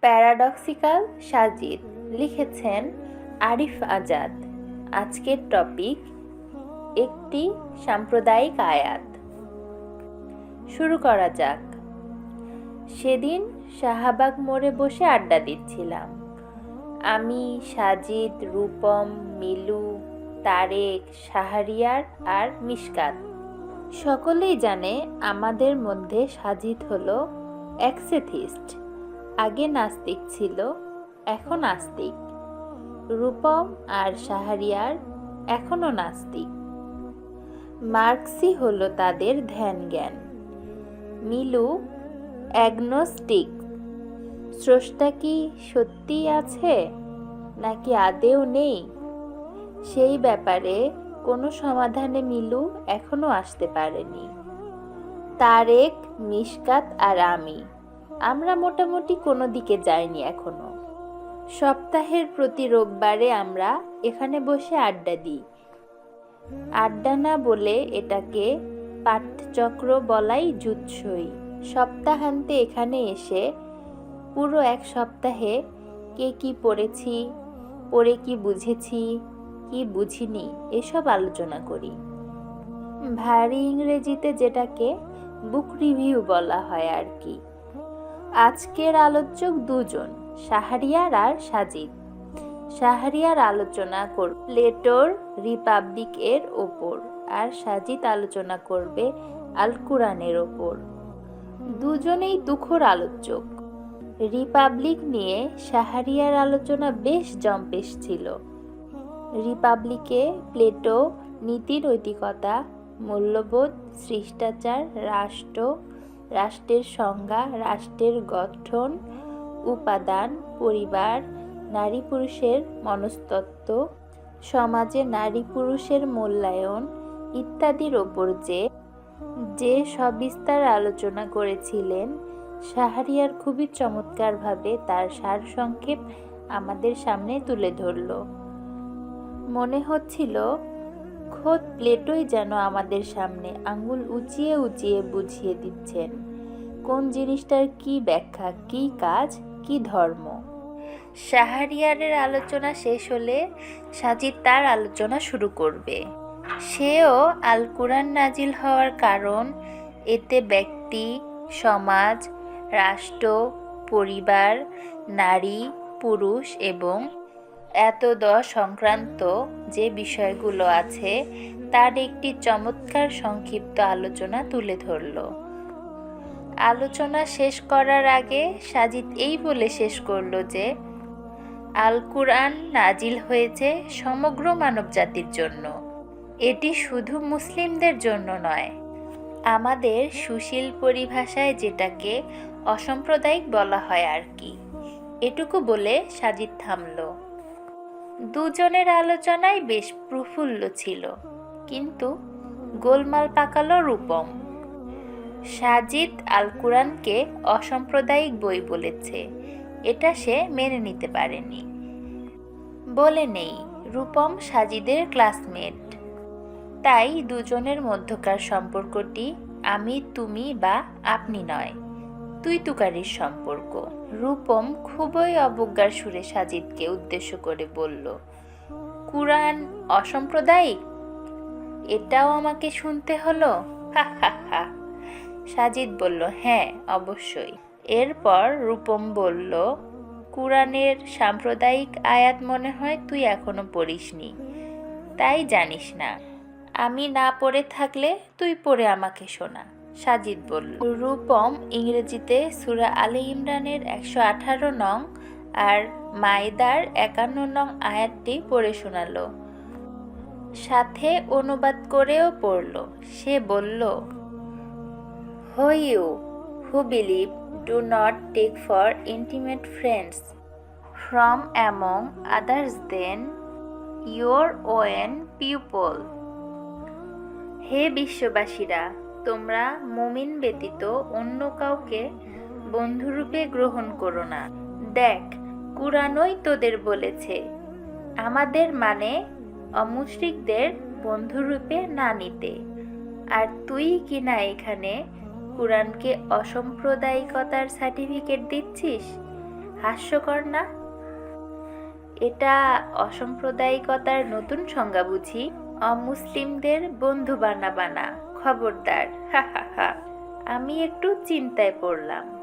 Paradoxical Sajid লিখেছেন আরিফ আজাদ। আজকের topic, একটি সাম্প্রদায়িক আয়াত। শুরু করা যাক। সেদিন শাহাবাগ মোড়ে বসে আড্ডা দিচ্ছিলাম। আমি, সাজিদ, রূপম, মিলু, তারেক, শাহরিয়ার আর মিশকাত। সকলেই জানে আমাদের মধ্যে সাজিদ হলো অ্যাক্সেথিস্ট আগে নাস্তিক ছিল, এখন আস্তিক। রূপম আর শাহরিয়ার এখনও নাস্তিক। মার্কসই হলো তাদের ধ্যান জ্ঞান মিলু অ্যাগনোস্টিক। স্রষ্টা কি সত্যিই আছে, নাকি আদেও নেই? সেই ব্যাপারে কোনো সমাধানে মিলু এখনও আসতে পারেনি। তারেক, মিশকাত আর আমি। আমরা মোটামুটি কোনো দিকে যাইনি এখনও। সপ্তাহের প্রতি রোববারে আমরা এখানে বসে আড্ডা দিই। আড্ডা না বলে এটাকে পাঠচক্র বলাই জুৎসই। সপ্তাহান্তে এখানে এসে পুরো এক সপ্তাহে কে কি পড়েছি, পড়ে কি বুঝেছি, কি বুঝিনি, এসব আলোচনা করি। ভারী ইংরেজিতে যেটাকে বুক রিভিউ বলা হয় আর কি। আজকের আলোচক দুজন, শাহরিয়ার আর সাজিদ। শাহরিয়ার আলোচনা কর প্লেটোর রিপাবলিক এর ওপর আর সাজিদ আলোচনা করবে আল কুরআনের ওপর। দুজনেই দুঃখর আলোচক। রিপাবলিক নিয়ে শাহরিয়ার আলোচনা বেশ জম্পেশ ছিল। রিপাবলিকে প্লেটো নীতি নৈতিকতা মূল্যবোধ, শিষ্টাচার, রাষ্ট্র রাষ্ট্রের সংজ্ঞা, রাষ্ট্রের গঠন, উপাদান, পরিবার, নারী পুরুষের মনস্তত্ত্ব, সমাজে নারী পুরুষের মূল্যায়ন ইত্যাদির ওপর যে যে সবিস্তার আলোচনা করেছিলেন, শাহরিয়ার খুবই চমৎকারভাবে তার সারসংক্ষেপ আমাদের সামনে তুলে ধরল। মনে হচ্ছিল খোদ প্লেটোই যেন আমাদের সামনে আঙুল উঁচিয়ে উঁচিয়ে বুঝিয়ে দিচ্ছেন। কোন জিনিসটার কি ব্যাখ্যা, কি কাজ, কি ধর্ম? শাহরিয়ারের আলোচনা শেষ হলে সাজিদ তার আলোচনা শুরু করবে। সেও আল কোরআন নাজিল হওয়ার কারণ, এতে ব্যক্তি, সমাজ, রাষ্ট্র, পরিবার, নারী, পুরুষ এবং এতদ সংক্রান্ত যে বিষয়গুলো আছে, তার একটি চমৎকার সংক্ষিপ্ত আলোচনা তুলে ধরল। আলোচনা শেষ করার আগে সাজিদ এই বলে শেষ করল যে আল কুরআন নাজিল হয়েছে সমগ্র মানবজাতির জন্য। এটি শুধু মুসলিমদের জন্য নয়, আমাদের সুশীল পরিভাষায় যেটাকে অসাম্প্রদায়িক বলা হয় আর কি। এটুকু বলে সাজিদ থামল। দুজনের আলোচনায় বেশ প্রফুল্ল ছিল, কিন্তু গোলমাল পাকালো রূপম। সাজিদ আল কুরআনকে অসাম্প্রদায়িক বই বলেছে, এটা সে মেনে নিতে পারেনি। বলে নেই, রূপম সাজিদের ক্লাসমেট। তাই দুজনের মধ্যকার সম্পর্কটি আমি, তুমি বা আপনি নয়। তুই তুকারির সম্পর্ক। রূপম খুবই অবজ্ঞার সুরে সাজিদকে উদ্দেশ্য করে বলল, কুরআন অসাম্প্রদায়িক? এটাও আমাকে শুনতে হলো? হা হা হা। সাজিদ বলল হ্যাঁ অবশ্যই। এরপর রূপম বলল, কুরআনের সাম্প্রদায়িক আয়াত মনে হয় তুই এখনও পড়িসনি। তাই জানিস না, আমি না পড়ে থাকলে তুই পড়ে আমাকে শোনা। সাজিদ বলল। রূপম ইংরেজিতে সুরা আলী ইমরানের একশো আঠারো নং আর মাইদার একান্ন নং আয়াতটি পড়ে শোনালো। সাথে অনুবাদ করেও পড়ল। সে বলল O you who believe do not take for intimate friends from among others than your own people হে বিশ্ববাসীরা তোমরা মুমিন ব্যতীত অন্য কাউকে বন্ধুরূপে গ্রহণ করো না। দেখ কুরানই তোদের বলেছে, আমাদের মানে অমুশ্রিকদের বন্ধুরূপে না নিতে। আর তুই কিনা এখানে কুরআনকে অসাম্প্রদায়িকতার সার্টিফিকেট দিচ্ছিস? হাস্যকর না? এটা অসাম্প্রদায়িকতার নতুন সংজ্ঞা বুঝি, অমুসলিমদের বন্ধু বানা বানা খবরদার। হা হা হা। আমি একটু চিন্তায় পড়লাম।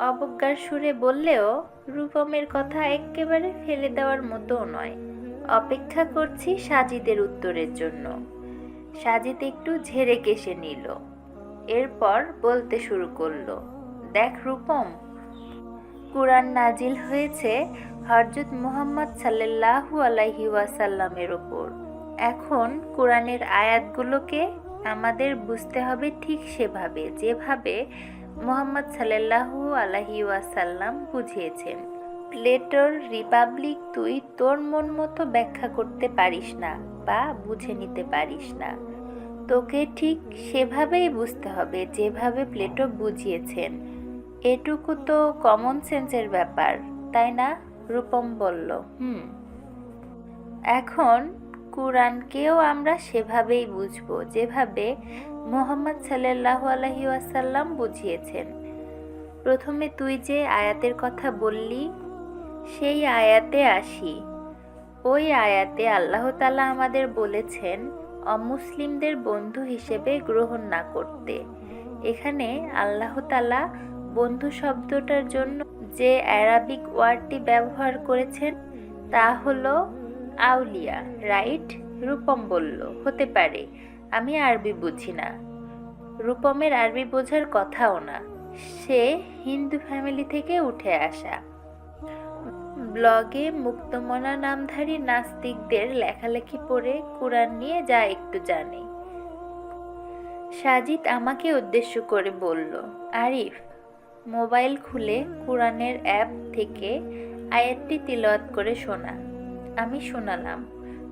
অবজ্ঞার সুরে বললেও রূপমের কথা একেবারে ফেলে দেওয়ার মতো নয়। অপেক্ষা করছি সাজিদের উত্তরের জন্য। সাজিদ একটু ঝেড়ে কেসে নিল। এরপর বলতে শুরু করল, দেখ রূপম, কুরআন নাজিল হয়েছে হরজত মুহাম্মদ সাল্লাল্লাহু আলাইহি ওয়াসাল্লামের ওপর। এখন কোরআনের আয়াতগুলোকে আমাদের বুঝতে হবে ঠিক সেভাবে, যেভাবে মোহাম্মদ সাল্লাল্লাহু আলাইহি ওয়াসাল্লাম বুঝিয়েছেন। প্লেটোর রিপাবলিক, তুই তোর মন মতো ব্যাখ্যা করতে পারিস না বা বুঝে নিতে পারিস না। তোকে ঠিক সেভাবেই বুঝতে হবে, যেভাবে প্লেটো বুঝিয়েছেন। এটুকু তো কমন সেন্সের ব্যাপার, তাই না? রূপম বলল। হুম। এখন কোরআনকেও আমরা সেভাবেই বুঝব, যেভাবে মোহাম্মদ সাল্লাহ আলহি আসাল্লাম বুঝিয়েছেন। প্রথমে তুই যে আয়াতের কথা বললি, সেই আয়াতে আসি। ওই আয়াতে আল্লাহ তালা আমাদের বলেছেন, অমুসলিমদের বন্ধু হিসেবে গ্রহণ না করতে। এখানে আল্লাহ তালা বন্ধু শব্দটার জন্য যে অ্যারাবিক ওয়ার্ডটি ব্যবহার করেছেন, তা হলো আউলিয়া, রাইট? রূপম বলল, হতে পারে। আমি আরবি বুঝি না। রূপমের আরবি বোঝার কথাও না। সে হিন্দু ফ্যামিলি থেকে উঠে আসা। ব্লগে মুক্তমনা নামধারী নাস্তিকদের লেখালেখি পড়ে কোরআন নিয়ে যা একটু জানে। সাজিদ আমাকে উদ্দেশ্য করে বলল, আরিফ, মোবাইল খুলে কোরআনের অ্যাপ থেকে আয়াতটি তিলওয়াত করে শোনা। আমি শোনালাম।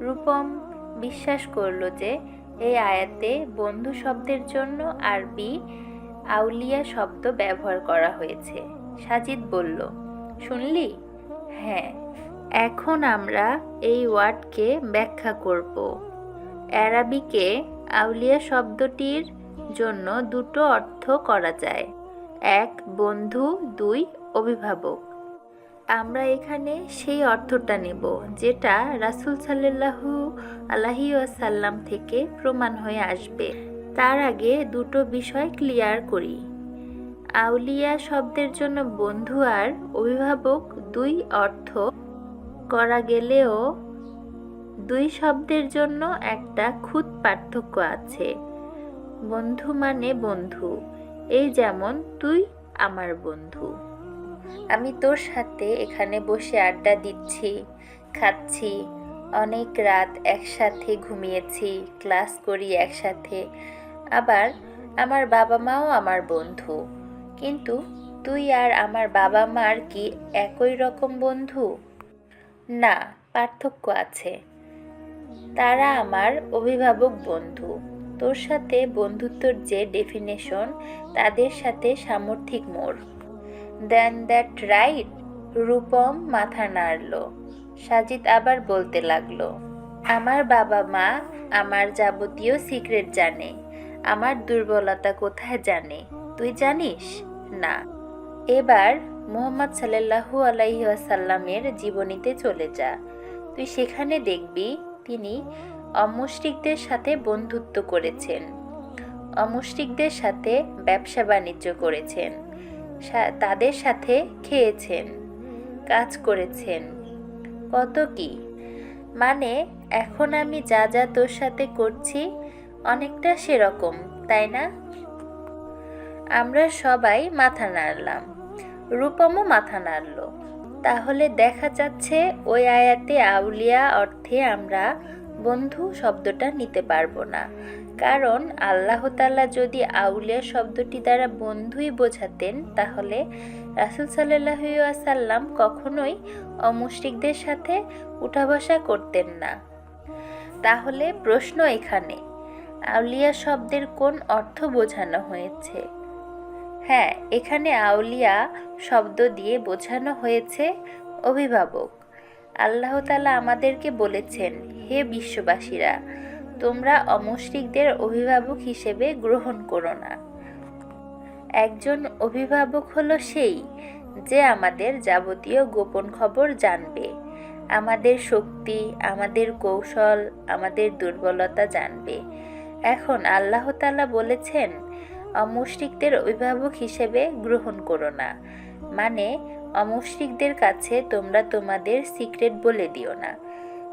রূপম বিশ্বাস করল যে, এই আয়াতে বন্ধু শব্দের জন্য আরবি আউলিয়া শব্দ ব্যবহার করা হয়েছে। সাজিদ বলল, শুনলি? হ্যাঁ এখন আমরা এই ওয়ার্ডকে ব্যাখ্যা করব। অ্যারাবিকে আউলিয়া শব্দটির জন্য দুটো অর্থ করা যায়। এক, বন্ধু, দুই, অভিভাবক। আমরা এখানে সেই অর্থটা নেব, যেটা রাসুল সাল্লাহু আলাহি সাল্লাম থেকে প্রমাণ হয়ে আসবে। তার আগে দুটো বিষয় ক্লিয়ার করি। আউলিয়া শব্দের জন্য বন্ধু আর অভিভাবক দুই অর্থ করা গেলেও দুই শব্দের জন্য একটা খুদ পার্থক্য আছে। বন্ধু মানে বন্ধু, এই যেমন তুই, আমার বন্ধু। আমি তোর সাথে এখানে বসে আড্ডা দিচ্ছি, খাচ্ছি। অনেক রাত একসাথে ঘুমিয়েছি, ক্লাস করি একসাথে। আবার আমার বাবা মাও আমার বন্ধু। কিন্তু তুই আর আমার বাবা মার কি একই রকম বন্ধু? না, পার্থক্য আছে। তারা আমার অভিভাবক বন্ধু। তোর সাথে বন্ধুত্বর যে ডেফিনেশন তাদের সাথে সামর্থিক মোড়। দেন দ্যাট রাইট রূপম মাথা নাড়ল। সাজিদ আবার বলতে লাগল, আমার বাবা মা আমার যাবতীয় সিক্রেট জানে। আমার দুর্বলতা কোথায় জানে? তুই জানিস? না। এবার মোহাম্মদ সাল্লাহু আলাইসাল্লামের জীবনীতে চলে যা। তুই সেখানে দেখবি তিনি অমুষ্টিকদের সাথে বন্ধুত্ব করেছেন। অমুষ্টিকদের সাথে ব্যবসা বাণিজ্য করেছেন। তাদের সাথে খেয়েছেন, কাজ করেছেন। কত কি? মানে এখন আমি যা যা তোর সাথে করছি, অনেকটা সেরকম, তাই না? আমরা সবাই মাথা নাড়লাম। রূপমও মাথা নাড়ল। তাহলে দেখা যাচ্ছে ওই আয়াতে আউলিয়া অর্থে আমরা বন্ধু শব্দটা নিতে পারব না। কারণ আল্লাহ তাল্লাহ যদি আউলিয়া শব্দটি দ্বারা বন্ধুই বোঝাতেন, তাহলে রাসুল সাল্লাসাল্লাম কখনোই অমুষ্টিকদের সাথে উঠা বসা করতেন না। তাহলে প্রশ্ন এখানে, আউলিয়া শব্দের কোন অর্থ বোঝানো হয়েছে? হ্যাঁ এখানে আউলিয়া শব্দ দিয়ে বোঝানো হয়েছে, অভিভাবক। আল্লাহ তালা আমাদেরকে বলেছেন, হে বিশ্ববাসীরা তোমরা অমুষ্টিকদের অভিভাবক হিসেবে গ্রহণ করো না। একজন অভিভাবক হলো সেই যে আমাদের যাবতীয় গোপন খবর জানবে, আমাদের শক্তি, আমাদের কৌশল, আমাদের দুর্বলতা জানবে। এখন আল্লাহ তাআলা বলেছেন অমুশরিকদের অভিভাবক হিসেবে গ্রহণ করো না। মানে অমুশরিকদের কাছে তোমরা তোমাদের সিক্রেট বলে দিও না।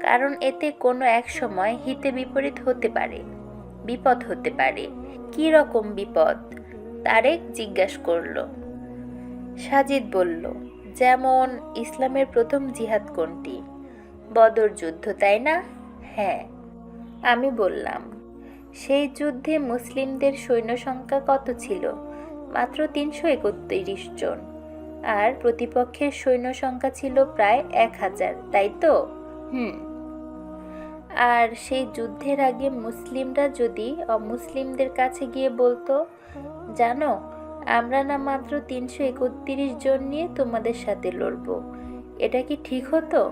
কারণ এতে কোনো এক সময় হিতে বিপরীত হতে পারে। বিপদ হতে পারে। কি রকম বিপদ? তারেক জিজ্ঞাসা করল। সাজিদ বলল, যেমন ইসলামের প্রথম জিহাদ কোনটি? বদর যুদ্ধ, তাই না? হ্যাঁ। আমি বললাম, সেই যুদ্ধে মুসলিমদের সৈন্য সংখ্যা কত ছিল? মাত্র তিনশো একত্রিশ জন। আর প্রতিপক্ষের সৈন্য সংখ্যা ছিল প্রায় এক হাজার, তাই তো? হুম। আর সেই যুদ্ধের আগে মুসলিমরা যদি অমুসলিমদের কাছে গিয়ে বলতো, জানো, আমরা না মাত্র তিনশো একত্রিশ জন নিয়ে তোমাদের সাথে লড়বো, এটা কি ঠিক হতো?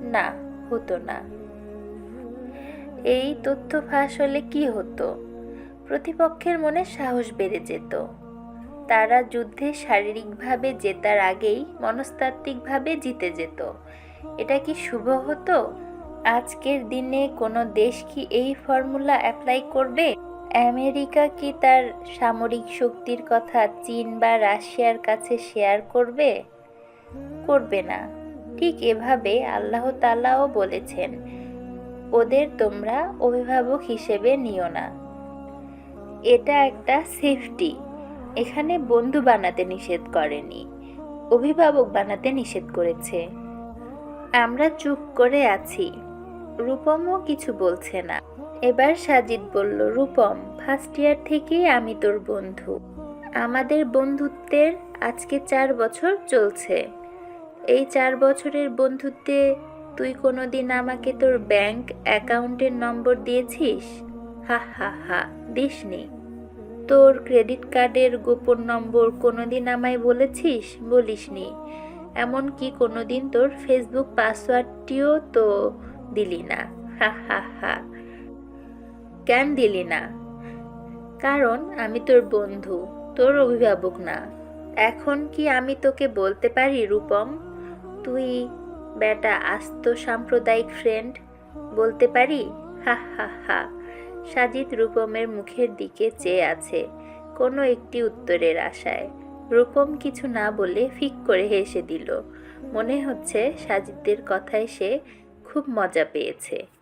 না হতো না। এই তথ্য ফাঁস হলে কি হতো? প্রতিপক্ষের মনে সাহস বেড়ে যেত। তারা যুদ্ধে শারীরিকভাবে জেতার আগেই মনস্তাত্ত্বিকভাবে জিতে যেত। এটা কি শুভ হতো? আজকের দিনে কোনো দেশ কি এই ফর্মুলা অ্যাপ্লাই করবে? আমেরিকা কি তার সামরিক শক্তির কথা চীন বা রাশিয়ার কাছে শেয়ার করবে? করবে না। ঠিক এভাবে আল্লাহ তালাও বলেছেন, ওদের তোমরা অভিভাবক হিসেবে নিও না। এটা একটা সেফটি এখানে বন্ধু বানাতে নিষেধ করেনি, অভিভাবক বানাতে নিষেধ করেছে। আমরা চুপ করে আছি। রূপমও কিছু বলছে না। এবার সাজিদ বলল, রূপম ফার্স্ট ইয়ার থেকেই আমি তোর বন্ধু। আমাদের বন্ধুত্বের আজকে চার বছর চলছে। এই চার বছরের বন্ধুত্বে তুই কোনো দিন আমাকে তোর ব্যাংক অ্যাকাউন্টের নম্বর দিয়েছিস? হা হা হা, দিসনি। তোর ক্রেডিট কার্ডের গোপন নম্বর কোনো দিন আমায় বলেছিস? বলিসনি। এমনকি কোনো দিন তোর ফেসবুক পাসওয়ার্ডটিও তো দিলি না হা হা হা। কেন দিলি না কারণ আমি তোর বন্ধু, তোর অভিভাবক না। এখন কি আমি তোকে বলতে পারি, রূপম? তুই বেটা আস্ত সাম্প্রদায়িক ফ্রেন্ড বলতে পারি? হা হা হা। সাজিদ রূপমের মুখের দিকে চেয়ে আছে, কোনো একটি উত্তরের আশায়। রূপম কিছু না বলে ফিক করে হেসে দিল। মনে হচ্ছে সাজিদদের কথায় সে খুব মজা পেয়েছে।